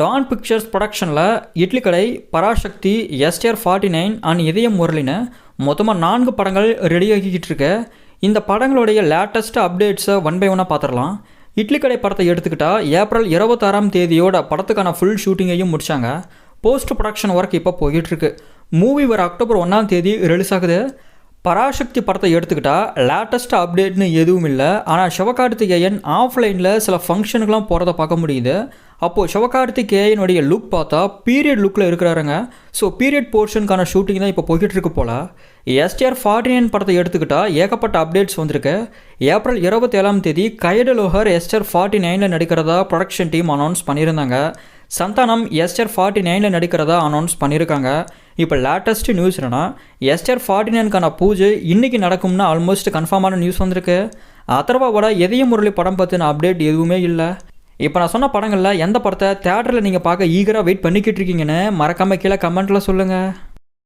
Don pictures ப்ரொடக்ஷனில் Idli Kadai Parasakthi STR forty nine and Idhayam முரளின்னு மொத்தமாக நான்கு படங்கள் ரெடியாகிக்கிட்டு இருக்க. இந்த படங்களுடைய லேட்டஸ்ட் அப்டேட்ஸை ஒன் பை ஒன்னாக பார்த்துடலாம் இட்லி கடை படத்தை எடுத்துக்கிட்டால் ஏப்ரல் இருபத்தாறாம் தேதியோட படத்துக்கான ஃபுல் ஷூட்டிங்கையும் முடித்தாங்க போஸ்ட் ப்ரொடக்ஷன் ஒர்க் இப்போ போயிட்டுருக்கு மூவி வர அக்டோபர் ஒன்றாம் தேதி ரிலீஸ் ஆகுது. பராசக்தி படத்தை எடுத்துக்கிட்டால் லேட்டஸ்ட் அப்டேட்னு எதுவும் இல்லை. ஆனால் சிவகார்த்திகேயன் ஆஃப்லைனில் சில ஃபங்க்ஷனுக்குலாம் போகிறத பார்க்க முடியுது. அப்போது சிவகார்த்திகேயனுடைய லுக் பார்த்தா பீரியட் லுக்கில் இருக்கிறாருங்க. ஸோ பீரியட் போர்ஷனுக்கான ஷூட்டிங் தான் இப்போ போய்கிட்டு இருக்கு போல். எஸ்டிஆர் ஃபார்ட்டி நைன் படத்தை எடுத்துக்கிட்டால் ஏகப்பட்ட அப்டேட்ஸ் வந்திருக்கு. ஏப்ரல் இருபத்தேழாம் தேதி கைடு லோஹர் எஸ்டிஆர் ஃபார்ட்டி நைனில் நடிக்கிறதா ப்ரொடக்ஷன் டீம் அனௌன்ஸ் பண்ணியிருந்தாங்க. சந்தானம் எஸ்டர் ஃபார்ட்டி நைனில் நடிக்கிறதா அனௌன்ஸ் பண்ணியிருக்காங்க. இப்போ லேட்டஸ்ட் நியூஸ் என்னன்னா எஸ்டர் ஃபார்ட்டி நைனுக்கான பூஜை இன்றைக்கி நடக்கும்னு ஆல்மோஸ்ட் கன்ஃபார்மான நியூஸ் வந்திருக்கு. அதர்வாவோட எதையும் முரளி படம் பற்றின அப்டேட் எதுவுமே இல்லை. இப்போ நான் சொன்ன படங்களில் எந்த படத்தை தேட்டரில் நீங்கள் பார்க்க ஈகராக வெயிட் பண்ணிக்கிட்டு இருக்கீங்கன்னு மறக்காமல் கீழே கமெண்ட்டில் சொல்லுங்கள்